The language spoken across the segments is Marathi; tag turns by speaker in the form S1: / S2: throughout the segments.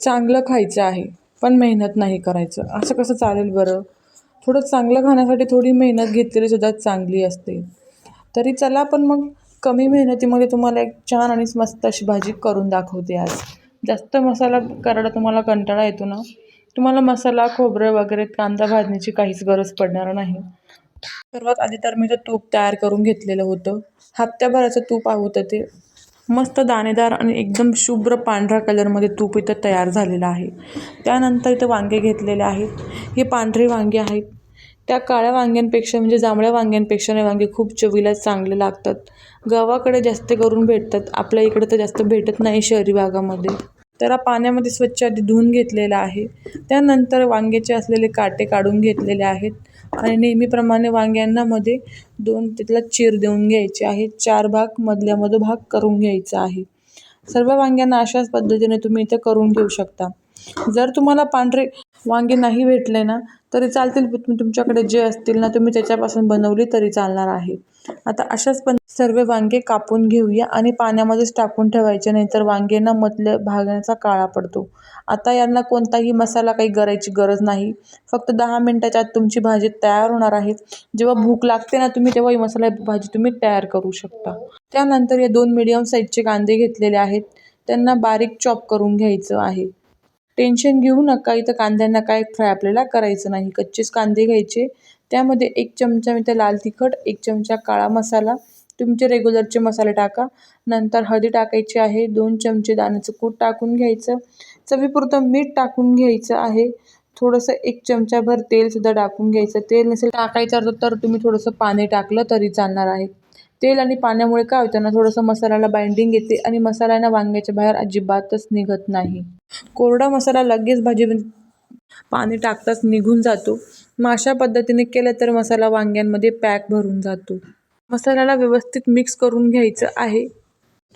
S1: चांगलं खायचं आहे पण मेहनत नाही करायचं. असं कसं चालेल बरं? थोडं चांगलं खाण्यासाठी थोडी मेहनत घेतलेली सुद्धा चांगली असते. तरी चला पण मग कमी मेहनतीमध्ये तुम्हाला एक छान आणि मस्त अशी भाजी करून दाखवते आज. जास्त मसाला करायला तुम्हाला कंटाळा येतो ना? तुम्हाला मसाला खोबरं वगैरे कांदा भाजण्याची काहीच गरज पडणार नाही. सर्वात आधी तर मी ते तूप तयार करून घेतलेलं होतं. हप्त्याभराचं तूप होतं ते. मस्त दाणेदार आणि एकदम शुभ्र पांढऱ्या कलरमध्ये तूप इथं तयार झालेलं आहे. त्यानंतर इथं वांगे घेतलेले आहेत. हे पांढरे वांगे आहेत. त्या काळ्या वांग्यांपेक्षा म्हणजे जांभळ्या वांग्यांपेक्षा नाही वांगे खूप चवीला चांगले लागतात. गावाकडे जास्त करून भेटतात. आपल्या इकडे तर जास्त भेटत नाही शहरी भागामध्ये. त्याला पाण्यामध्ये स्वच्छ आधी धुवून घेतलेलं आहे. त्यानंतर वांग्याचे असलेले काटे काढून घेतलेले आहेत. आणि नेहमीप्रमाणे वांग्यांना मध्ये दोन तिथला चीर देऊन घ्यायचे आहे. चार भाग मधल्यामध्ये भाग करून घ्यायचा आहे. सर्व वांग्यांना अशाच पद्धतीने तुम्ही इथं करून घेऊ शकता. जर तुम्हाला पांढरे वांगे नाही भेटले ना तरी चालतील. तुमच्याकडे जे असतील ना तुम्ही त्याच्यापासून बनवली तरी चालणार आहे. आता अशाच पण सर्व वांगे कापून घेऊया आणि पाण्यामध्येच टाकून ठेवायचे नाहीतर वांगेना मधल्या भागाचा काळा पडतो. आता यांना कोणताही मसाला काही करायची गरज नाही. फक्त दहा मिनटाच्या आत तुमची भाजी तयार होणार आहे. जेव्हा भूक लागते ना तुम्ही तेव्हा ही मसाला भाजी तुम्ही तयार करू शकता. त्यानंतर या दोन मिडियम साईजचे कांदे घेतलेले आहेत. त्यांना बारीक चॉप करून घ्यायचं आहे. टेन्शन घेऊ नका. इथं कांद्यांना काय फ्राय आपल्याला करायचं नाही. कच्चेच कांदे घ्यायचे. त्यामध्ये एक चमचा मी तर लाल तिखट एक चमचा काळा मसाला. तुमचे रेग्युलरचे मसाले टाका. नंतर हळदी टाकायची आहे. दोन चमचे दाण्याचं कूट टाकून घ्यायचं. चवीपुरतं मीठ टाकून घ्यायचं आहे. थोडंसं एक चमचाभर तेलसुद्धा टाकून घ्यायचं. तेल नसेल टाकायचं तर तुम्ही थोडंसं पाणी टाकलं तरी चालणार आहे. तेल आणि पाण्यामुळे काय होतं ना थोडंसं मसाल्याला बाइंडिंग येते आणि मसाला ना वांग्याच्या बाहेर अजिबातच निघत नाही. कोरडा मसाला लगेच भाजी पाणी टाकताच निघून जातो. मग अशा पद्धतीने केलं तर मसाला वांग्यांमध्ये पॅक भरून जातो. मसाल्याला व्यवस्थित मिक्स करून घ्यायचं आहे.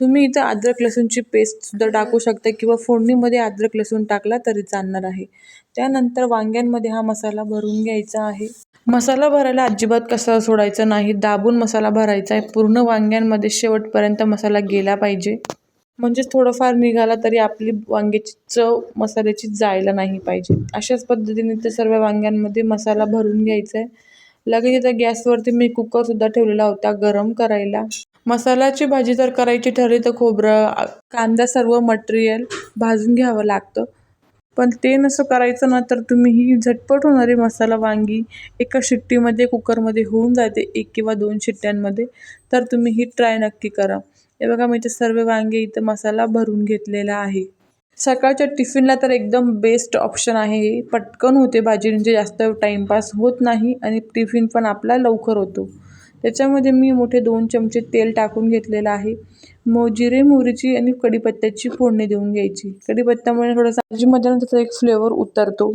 S1: तुम्ही इथं अद्रक लसूणची पेस्टसुद्धा टाकू शकता किंवा फोडणीमध्ये अद्रक लसूण टाकला तरी चालणार आहे. त्यानंतर वांग्यांमध्ये हा मसाला भरून घ्यायचा आहे. मसाला भरायला अजिबात कसा सोडायचं नाही दाबून मसाला भरायचा आहे. पूर्ण वांग्यांमध्ये शेवटपर्यंत मसाला गेला पाहिजे. म्हणजेच थोडंफार निघाला तरी आपली वांग्याची चव मसाल्याची जायला नाही पाहिजे. अशाच पद्धतीने ते सर्व वांग्यांमध्ये मसाला भरून घ्यायचा आहे. लगेच इथं गॅसवरती मी कुकरसुद्धा ठेवलेला होता गरम करायला. मसाल्याची भाजी जर करायची ठरली तर खोबरं कांदा सर्व मटेरियल भाजून घ्यावं लागतं. पण ते नसं करायचं ना तर तुम्ही ही झटपट होणारी मसाला वांगी एका शिट्टीमध्ये कुकरमध्ये होऊन जाते एक किंवा दोन शिट्ट्यांमध्ये. तर तुम्ही ही ट्राय नक्की करा. हे बघा मी इथे सर्व वांगे इथं मसाला भरून घेतलेला आहे. सकाळच्या टिफिनला तर एकदम बेस्ट ऑप्शन आहे हे. पटकन होते भाजी म्हणजे जास्त टाईमपास होत नाही आणि टिफिन पण आपला लवकर होतो. त्याच्यामध्ये मी मोठे दोन चमचे तेल टाकून घेतलेलं आहे. मो जिरे मोहरीची आणि कढीपत्त्याची फोडणी देऊन घ्यायची. कढीपत्त्यामुळे थोडासा भाजीमध्ये त्याचा एक फ्लेवर उतरतो.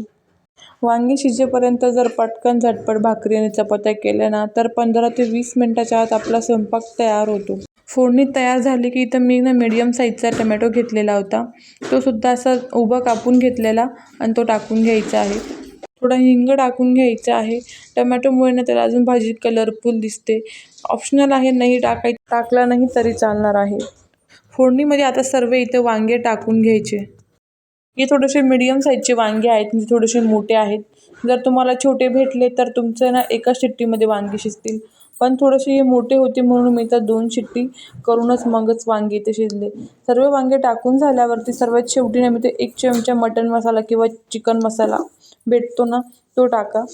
S1: वांगी शिजेपर्यंत जर पटकन झटपट भाकरी आणि चपात्या केल्या ना तर पंधरा ते वीस मिनटाच्या आत आपला स्वयंपाक तयार होतो. फोडणी तयार झाली की इथं मी ना मीडियम साईजचा टमॅटो घेतलेला होता. तो सुद्धा असा उभा कापून घेतलेला आणि तो टाकून घ्यायचा आहे. थोडा हिंग टाकून घ्यायचा आहे. टमॅटोमुळे ना त्याला अजून भाजी कलरफुल दिसते. ऑप्शनल आहे नाही टाकाय टाकला नाही तरी चालणार आहे. फोडणीमध्ये आता सर्व इथे वांगे टाकून घ्यायचे. हे थोडेसे मीडियम साईजचे वांगे आहेत म्हणजे थोडेसे मोठे आहेत. जर तुम्हाला छोटे भेटले तर तुमचं ना एका शिट्टीमध्ये वांगे शिजतील. पण थोडेसे हे मोठे होते म्हणून मी तर दोन शिट्टी करूनच मगच वांगे इथे शिजले. सर्व वांगे टाकून झाल्यावरती सर्वात शेवटी ना मी ते एक चमचा मटन मसाला किंवा चिकन मसाला भेटतो ना तो टाका.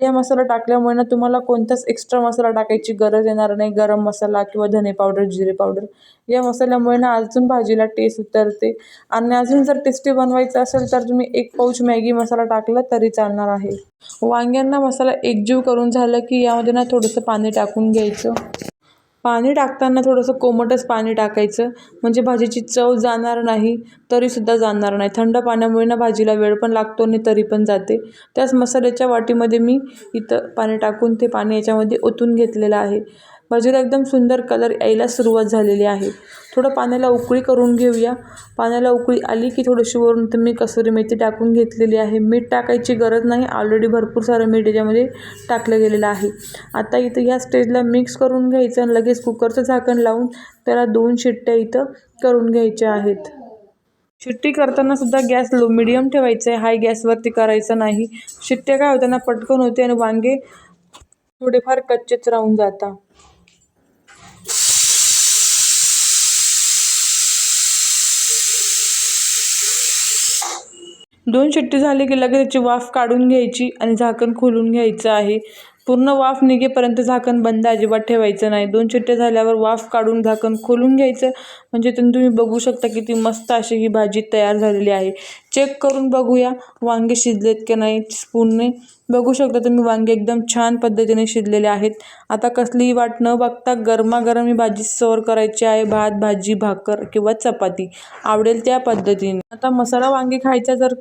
S1: या मसाला टाकल्यामुळे ना तुम्हाला कोणताच एक्स्ट्रा मसाला टाकायची गरज येणार नाही. गरम मसाला किंवा धने पावडर जिरे पावडर. या मसाल्यामुळे ना अजून भाजीला टेस्ट उतरते. आणि अजून जर टेस्टी बनवायचं असेल तर तुम्ही एक पाऊच मॅगी मसाला टाकला तरी चालणार आहे. वांग्यांना मसाला एकजीव करून झालं की यामध्ये ना थोडंसं पाणी टाकून घ्यायचं. पाणी टाकताना थोडंसं कोमटच पाणी टाकायचं. म्हणजे भाजीची चव जाणार नाही तरीसुद्धा जाणार नाही. थंड पाण्यामुळे ना भाजीला वेळ पण लागतो आणि तरी पण जाते. त्याच मसाल्याच्या वाटीमध्ये मी इथं पाणी टाकून ते पाणी याच्यामध्ये ओतून घेतलेलं आहे. भाजीला एकदम सुंदर कलर यायला सुरुवात झालेली आहे. थोडं पाण्याला उकळी करून घेऊया. पाण्याला उकळी आली की थोडीशी वरून तर मी कसुरी मेथी टाकून घेतलेली आहे. मीठ टाकायची गरज नाही. ऑलरेडी भरपूर सारं मीठ याच्यामध्ये टाकलं गेलेलं आहे. आता इथं ह्या स्टेजला मिक्स करून घ्यायचं आणि लगेच कुकरचं झाकण लावून त्याला दोन शिट्ट्या इथं करून घ्यायच्या आहेत. शिट्टी करताना सुद्धा गॅस लो मिडियम ठेवायचा आहे. हाय गॅसवरती करायचं नाही. शिट्ट्या काय होताना पटकन होते आणि वांगे थोडेफार कच्चेच राहून जातात दोन शिट्टी झाली की लगेच त्याची वाफ काढून घ्यायची आणि झाकण खोलून घ्यायचं आहे. पूर्ण वाफ निघेपर्यंत झाकण बंद अजिबात ठेवायचं नाही. दोन शिट्ट्या झाल्यावर वाफ काढून झाकण खोलून घ्यायचं. म्हणजे तुम्ही तुम्ही बघू शकता किती मस्त अशी ही भाजी तयार झालेली आहे. चेक करून बघूया वांगे शिजलेत की नाही स्पूनने. बघू शकता तुम्ही वांगे एकदम छान पद्धतीने शिजलेले आहेत. आता कसलीही वाट न बघता गरमागरम ही भाजी सर्व करायची आहे. भात भाजी भाकर किंवा चपाती. आवडेल त्या पद्धतीने. आता मसाला वांगे खायचा जर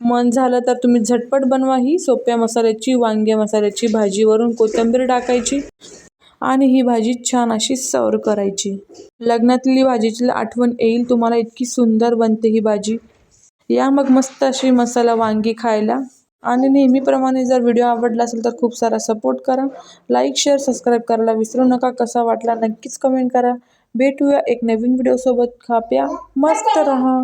S1: मन झालं तर तुम्ही झटपट बनवा ही सोप्या मसाल्याची वांग्या मसाल्याची भाजीवरून कोथिंबीर टाकायची आणि ही भाजी छान अशी सर्व करायची. लग्नातली भाजीची आठवण येईल तुम्हाला इतकी सुंदर बनते ही भाजी. या मग मस्त अशी मसाला वांगी खायला. आणि नेहमीप्रमाणे जर व्हिडिओ आवडला असेल तर खूप सारा सपोर्ट करा. लाईक शेअर सबस्क्राईब करायला विसरू नका. कसा वाटला नक्कीच कमेंट करा. भेटूया एक नवीन व्हिडिओसोबत. खाप्या. मस्त रहा.